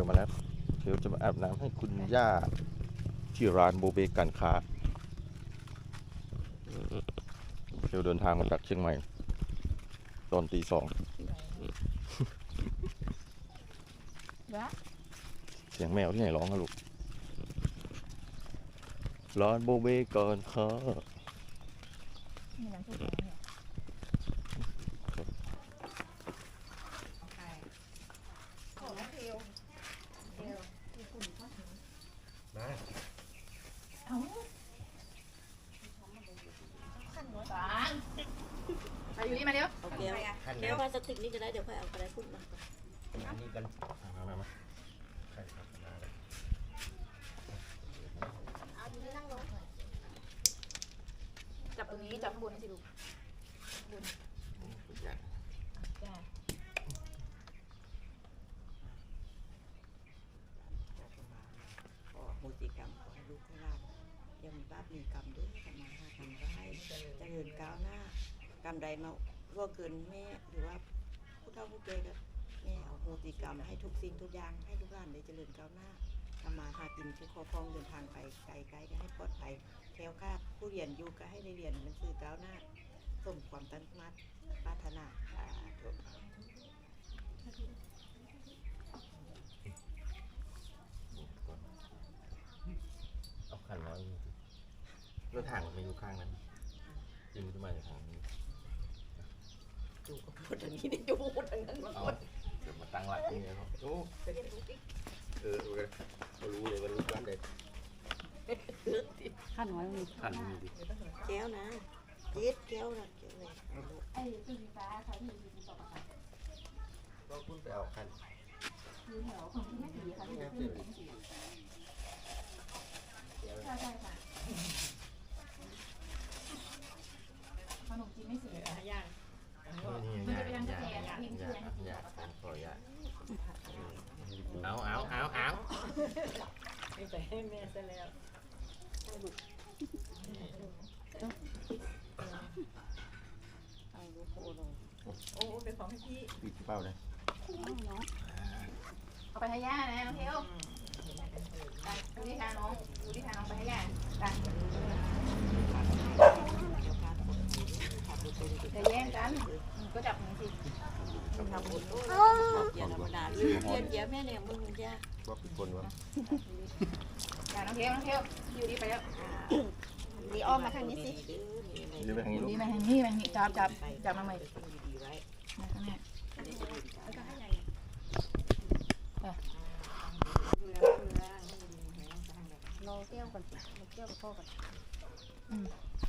ลมาแล้วเทลจะมาอาบน้ำให้คุณย่าที่ร้านโบเบกันค้าเทลเดินทางมาจากเชียงใหม่ ตอนตีสองวะเสียงแมวที่ไหนร้องอะลูกร้านโบเบกันค้า มีน้ำซุปเนี่ย ได้ เอ้าสางมาอยู่นี่มาเร็ว เอาแก้วแก้วพลา สติกนี่ก็ได้เดี๋ยวค่อยเอากระดาษพุ่นมานี่กันมามามาใช่ครับมาเลยจับตรงนี้จับข้างบนสิลูกคุณย่าจ้าขอโมจิกรรมขอให้ลูกให้ลานยังมีบาปมีกรรมด้วยทำมาหาทำก็ให้เจริญก้าวหน้ากรรมใดมา ล่วงเกินแม่หรือว่าผู้เฒ่าผู้แก่ก็แม่เอาโมจิกรรมให้ทุกสิ่งทุกอย่างให้ลูกหลานได้เจริญก้าวหน้าทำมาหากินผู้ครอบครองเดินทางไปไกลไกลก็ให้ปลอดภัยแคล้วคลาดผู้เรียนอยู่ก็ให้ได้เรียนหนังสือก้าวหน้าสมความตั้งมั่นปรารถนาสาธุเอาขันร้อยดูสิรถถังมันไม่อยู่ข้างนั้นจึงจะมาจากทางนี้ จูก็พูดทางนี้ได้จูพูดทางนั้นมาเอาพูดเดี๋ยวมาตั้งหลักนี่เลยครับโอ้เออรู้เลยเขารู้เลยว่ารู้ร้านใดขั้นไว้มีขันมีดิแก้วนะเจี๊ดแก้วนะแก้วเลยไอ้ตู้ไฟฟ้าเขาที่อยู่ที่องค่ะก็คุณไปเอาขันอยู่แถวของที่ไม่ดีค่ะที่ไม่ดีใช่ใช่ค่ะขนมจีนไม่เสีย นี่ยากยากยากยากยากขอยากเอาเอาเอาเอา ไม่ไปให้แม่ซะแล้วเอาลูกโคลงโอ้เป็นของให้พี่ปิดเป้าเลยเอาไปให้ย่านะน้องเทลไปดูที่ทางน้องดูที่ทางน้องไปให้ย่าไปจะแย่งกันก็จับมือสิทำบุญด้วย เกียรธรรมดาเกียรเกียรแม่เนี่ยมึงจ้าว่าเป็นคนวะอย่าน้องเทลน้องเทลอยู่ดีไปแล้วดีอ้อมมาทางนี้สิหรือไปทางนี้ดีมาทางนี้มาทางนี้จับจับจับมาใหม่มาข้างหน้รอแก้วก่อนรอแก้วกับพ่อก่อน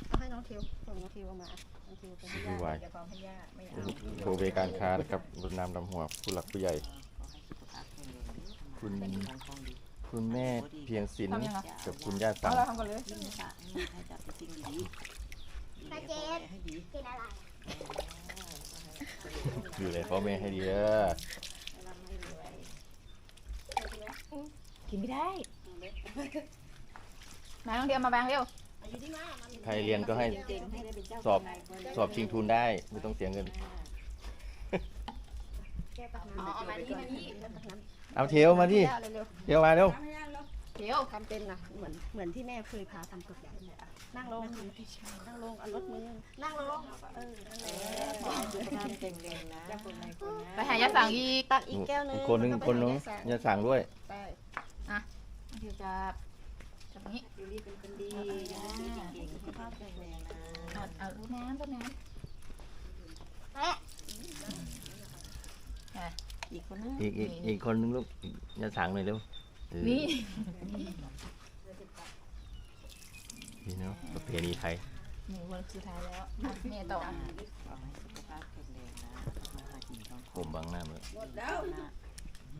เอาให้น้องเทิวส่งน้องเทิวมา วไปให้ดูย่าไว้อย่าฟังให้ย่าไม่เอาโบเบการค้านะครับรถน้ำดำหัวผู้หลักผู้ใหญ่ คุณคุณแม่เพียงศิลป์กับคุณย่าเอาตังเราทำก่อนเลยยิ่งสะให้จับสิ่งดีๆให้เจ๊ให้ดีอยู่เลยพ่อแม่ให้ดีเด้อกินไม่ได้มาน้องเทลมาแบงเร็ว ใครเรียนก็ให้เก่งให้ได้เป็นเจ้าสอบสอบชิงทุนได้ไม่ต้องเสียเงิน อ๋อเอามานี่มานี่เอาเทวมาดิย่าเร็วเทวมาเร็วเทลๆทำเป็นนะเหมือนเหมือนที่แม่เคยพาทำกดใหญ่เลยอะนั่งลงนั่งลงเอารถมือนั่งลงเออนั่นแหละสุขภาพแข็งแรงนะคนในคนนะไปหายาสั่งอีกตักอีกแก้วนึงอีกคนนึงอีกคนนึงอย่าสั่งด้วยไปเทลจับจับอย่าง นี้อยู่ดีเป็นคนดีนะเก่งสุขภาพแข็งแรงนะเอาเอาลูกน้ำต้นน้อีกคนนึงอีกอีกอีกคนนึงลูกอย่าสั่งหน่อยเร็วเออำนี่นี่เนาะประเพณีไทย หนึ่งวันสุดท้ายแล้วอะเมย์ต่อขอให้สุขภาพแข็งแรงนะมาหากินทองผมบังหน้าเลยหมดแล้ว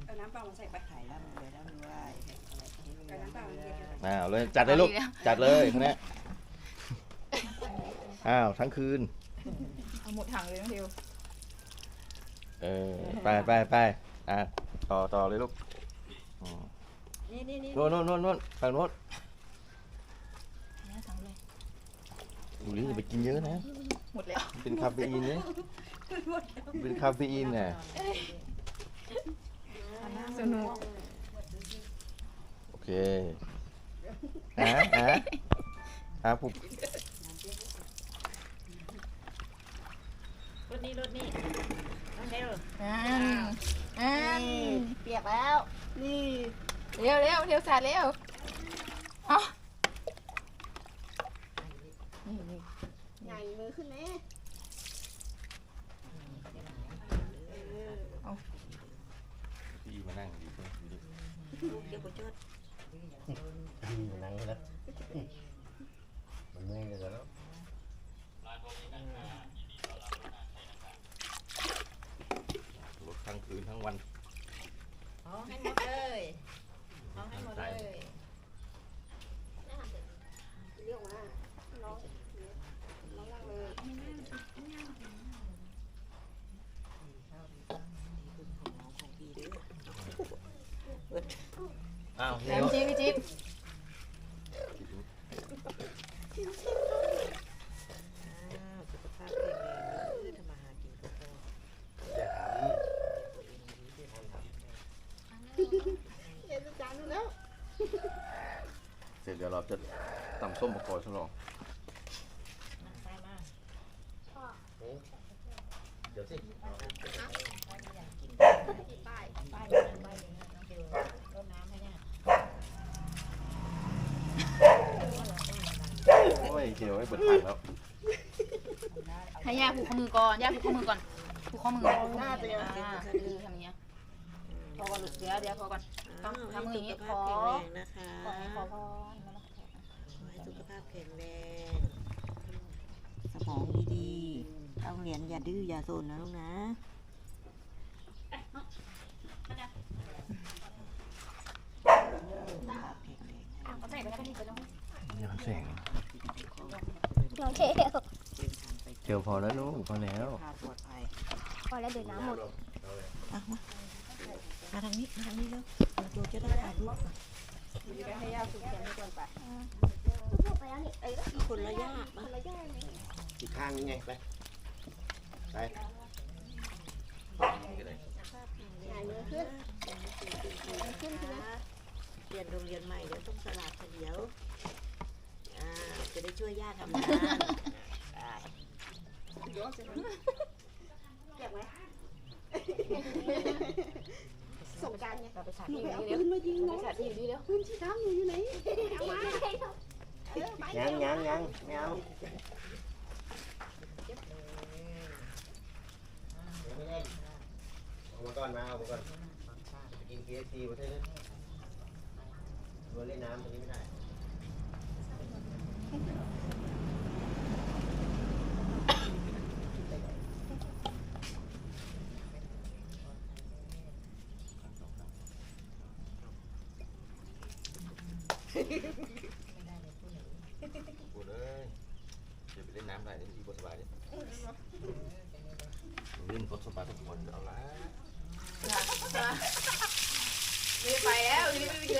เอาน้ำเปล่ามาใส่ไปถ่ายแล้วมันเลยแล้วด้วยเอาน้ำเปล่ามาเย็นอ้าวเลยจัดเลยลูก จัดเลยคนนี้อ้าวทั้งคืน เอาหมดถังเลยน้องเทลเออไปไปไปอะต่อต่อเลยลูกอืมนี่นี่นี่โน่นโน่นโน่นโน่นฝั่งโน้นหายาสั่งเลยดูดิอย่าไปกินเยอะนะ หมดแล้ว เป็นคาเฟอีนเนี่ยเป็นคาเฟอีนน่ะสนุก อะอะอะปุ๊บรถนี้รถนี้น้องเทลอ่าอ่านี่เปียกแล้ว นี่เร็วเร็วเร็วสาดเร็วอ๋อนี่นี่ใหญ่มือขึ้นแม่พี่มานั่งอยู่ตรงนี้ลูเดี๋ยวกูชด นั่งแล้วมันเมื่อยกันแล้วรถทั้งคืนทั้งวัน อ๋อให้หมดเลยเอาให้หมดเลย เรียกมาน้องน้องนั่งเลย ของพี่เด้อ อ้าว แหลมจิ๊บพี่จิ๊บ อ้าวสุขภาพแข็งแรงเด้อทำมาหากินก็พอ เย็นจานดูแล้ว เสร็จเดี๋ยวเราจะ ตำส้มประกอบฉลองตามมาเดี๋ยวสิป้ายป้ายอยู่นั่นป้ายอยู่นั่นน้องเทลรดน้ำให้เนี่ยโอ้ยเกี่ยวไว้เปิดทางแล้วให้ย่าผูกข้อมือก่อนย่าผูกข้อมือก่อนผูกข้อมือหน้าเตียงอ่าคือทำอย่างเงี้ยพอก่อนลูกเดี๋ยวเดี๋ยวพอก่อนอ้าวทำมืออย่างงี้ให้สุขขอภาพแข็งแรงนะคะขอขอพรขอให้ สุขภาพแข็งแรง สมองดีๆต้องเรียนอย่าดื้ออย่าโซนนะลูกนะเอาใส่ไปแล้วก็นี่ไปแล้วย้อนแสงน้องเทเดินทางไปเกี่ยวพอแล้วลูกพอแล้วพาปลอดภัยพอแล้วเดี๋ยวน้ำหมดอะมามาทางนี้มาทางนี้แล้วเดี๋ยวจะได้ถ่ายรูปก่อนให้ย่าฝึกเขียนให้ก่อนไป ไปแล้วนี่เอ้ยคนละยากมาระยะนี่อีกข้างนี้ไง ไปไปใหญ่มือขึ้นขึ้นใช่ไหมเรียนโรงเรียนใหม่เดี๋ยวต้องสลับเฉลียวอ่าจะได้ช่วยย่าทำงานได้เดี๋ยวจะเก็บไหมสงการไงเราไปฉาดหนูที่ไปอยู่เอานี่เดี๋ยวปืนมายิงน้องไปฉาดที่อยู่นี่เดี๋ยวปืนที่น้ำหนูอยู่ไหนเอามาเออไป ยังยังยังไม่เอาไม่ได้เอามาก่อนมาเอามาก่อนไปกิน KFC ประเทศนั้นรวนเล่นน้ำตรงนี้ไม่ได้พูดเลยเดี๋ยวไปเล่นน้ำได้เดี๋ยวอีกบสบายดิเล่นบทสบายทุกคนเอาละไม่ไปแล้วนี่ไม่ไปเดี๋ยอ้